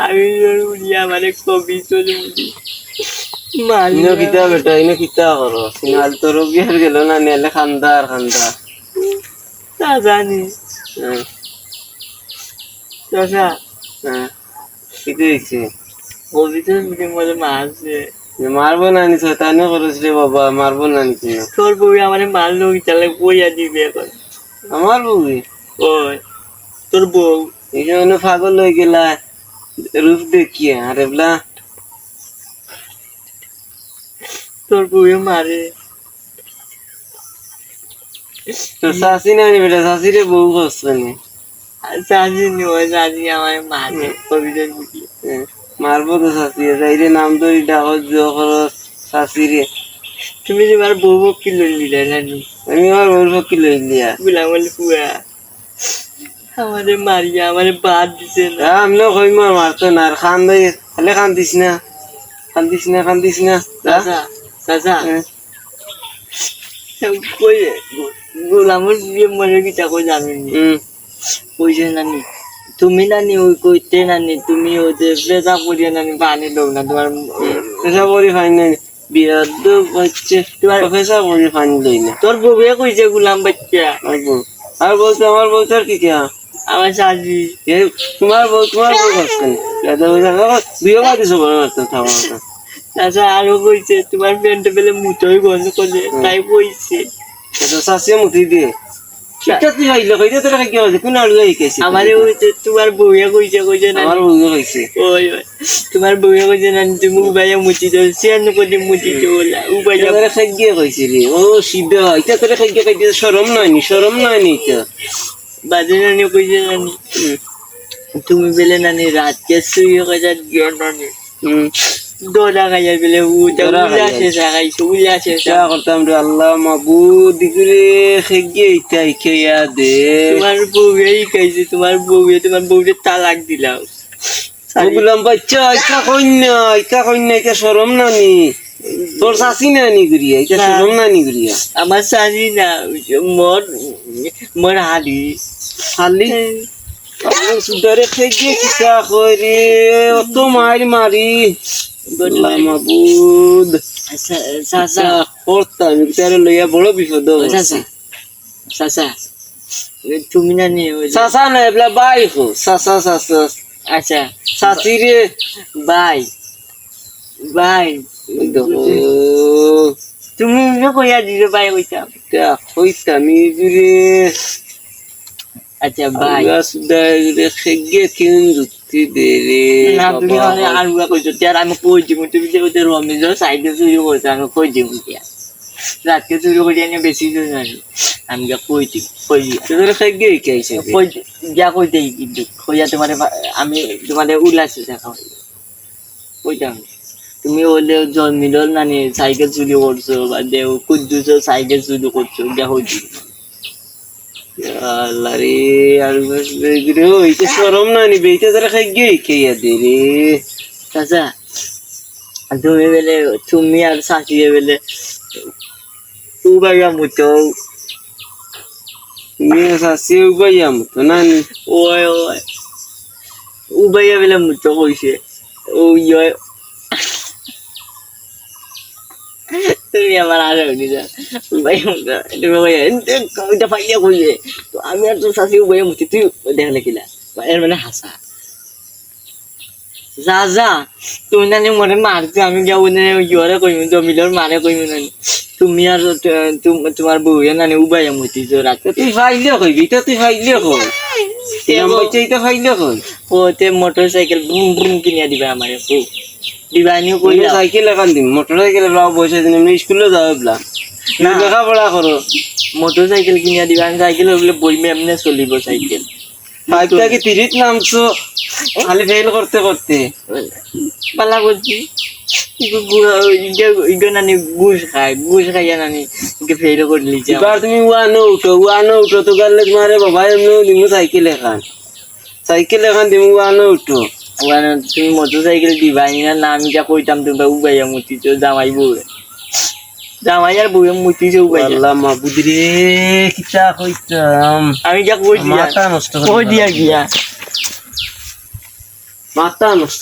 আমি মানে কবি চলে বুঝি ইনো কিতা বেটা ইনো কিতা করো সিনাল গেল না নেলে খান্দা আর খান্দা? তা জানি চাচা হ্যাঁ কিতো হয়েছে কবি তো বুঝি মারছে মারবো না নি শয়তানি করেছিলে বাবা মারবো না তোর বউ আমার মারলো তাহলে বইয়া দিবে এখন। আমার বউই ওই তোর বউ এই জন্য পাগল হয়ে গেলা। রূপ দেখিয়ে আর এবলা তোর বউয়ে মারে। তোর শাশি না নি বেটা শাশিরে বউ করছে নি। জানি নি ওই জানি আমার মারে হ্যাঁ, মারবো তো শাশি যাইরে নাম ধরি জো করো শাশিরে। তুমি যে আমার বউ বউ কি লইলি নানি আমি আমার বউর পক্ষে লই লিয়া গুলাম বলে পুয়া আমারে মারিয়া আমারে বাদ দিছে না। আমিও কই মার মারতো না আর খান দই খালে কান্দিস না। কান্দিস না কান্দিস না। যা। চাচা চাচা। কই গোলামের বিয়ে মনে কিটা কই জানিনি। কইছে নানি তুমি নানি ওই কইতে নানি তুমি ওদের প্লেজা করিয়া নানি পানি লোক না তোমার পেশা করি ফাইন বিয়ার তো হচ্ছে তোমার পেশা করি ফাইন লই না। তোর বউয়ে কইছে গুলাম বাচ্চা। আর আর বলতে আমার বউ তোর কি কেয়া আমার এ, তোমার বউ তোমার বউ করছেন বিয়ে বাদ দিছো বড় আরও কইছে তোমার প্যান্টে পেলে মুতোই বন্ধ করলে তাই কইছে। এটা শাসিয়ে মুতি দিয়ে। তোমার বউয়ে কইছে কইছে না আমার ওই তোমার বউয়ে কইছে না তুমি উবাইয়া মুচি তো সিয়ান করে মুচি তো বলা উবাইয়া তোরা খাইয়ে খাইছিলি। ও শিবা এটা তোরা খাইয়ে খাইতে শরম নাই নি শরম নাই নি এটা। বাজে নানি কইছে নানি তুমি বেলে নানি রাতকে শুয়ে কইছে গিয়ে নানি। হুম। দোলা খাইয়া উটা চা করতাম রে আল্লাহ দিগুরে ইটা ইখাইয়া দে। তোমার বউয়েই খাইছে তোমার বউয়ে তোমার বউরে তালাক দিলাও বললাম বাচ্চা ইটা কন্যা ইটা কন্যা ইটা শরম না নি তোর শাসি না নি গুরিয়া ইটা না। শরম না নি গুরিয়া আমার শাড়ি না মোর মোর হালি। খালি। সুদারে খাইয়ে কিটা কইরে অত মার। মারি মাবুদ। চাচা করতাম তারে লইয়া বড় বিপদ চাচা তুমি না নিয়ে সাসা না এবলা বাই হো। সাসা সাসা আচ্ছা। সাসি রে। বাই। বাই। দেখো। তুমি কইয়া দিছো বাই কইতাম তা হইতামি জুরে আচ্ছা খেগে কিন জুতি না তুমি আর কইছো তার আমি কই দিব? তুমি যে ওদের রমেজর সাইডে চুরি করছ আমি কই দিব রাতকে চুরি করি আনি বেশি দিন জানি আমি যা কই দিব কই তোদের খেগে খাইছে কই যা কই দেই কিন্তু কইয়া তোমার আমি তোমার উল্লাসে দেখা কইতাম তুমি ওলে জন্মিল নানি সাইকেল চুরি করছ বা দেও কুদ্দুস সাইকেল চুরি করছ দেখো আল্লাহ রে আর বস রে হইতে শরম না নি বেইতে তোরা খেগে খাইয়া দে রে। চাচা, তুমি বেলে, তুমি আর শাশুড়ি বেলে, উবাইয়া মুতো। মেয়ে সাসি উবাইয়া মতো, না নি? ওই ওই ওই তুমি আমার তুমি কবিতা ফাইয়া কইছে তো আমি আর তোর শাশুড়ি উবাইয়া মুতি তুই দেখলে কিলা। এর মানে হাসা। যা যা তুমি নানি মনে মারছে আমি যা ওনে ইয়রে কইমি জমিলর মারে কইমি নানি। তুমি আর ত- তুম- তোমার বউয়ে নানি উবাইয়া মুতিছো রাতে। তুই ফাইলে কইবি তো তুই ফাইলে কই? ইটা ফাইলে কই? ওতে মোটর সাইকেল বুম বুম কিনিয়া দিবা আমার বউ। সাইকেল এখান দিম মোটর সাইকেল লাও বসে দিন এমনি স্কুলে যাও এবলা না। লেখাপড়া করো। মোটর সাইকেল কিনিয়া দিবা আমি সাইকেল ওগুলো বইমে এমনি চলিব সাইকেল। ফাইভটা কি তিরিত নামছো? খালি ফেল করতে করতে পালা করছি ইগো গু- ইগো- ইগো নানি গুস খায় গুস খাইয়া নানি ইকে ফেল করে লিছে এবার তুমি ওয়ানো উঠো ওয়ানো উঠো তো গালে তোমারে বাবা এমনি দিমু সাইকেল এখান। সাইকেল এখান দিমু ওয়ানো উঠো। ওখানে তুমি মোটর সাইকেল দিবা আনি না না আমি যা কইতাম তুমি উবাইয়া মুতিছো জামাই বউরে জামাই আর বউয়ে মুতিছো উবাইয়া আল্লাহ মা রে কিতা কইতাম? আমি যা কই দিয়া। মাথা নষ্ট কই দিয়া গিয়া? মাথা নষ্ট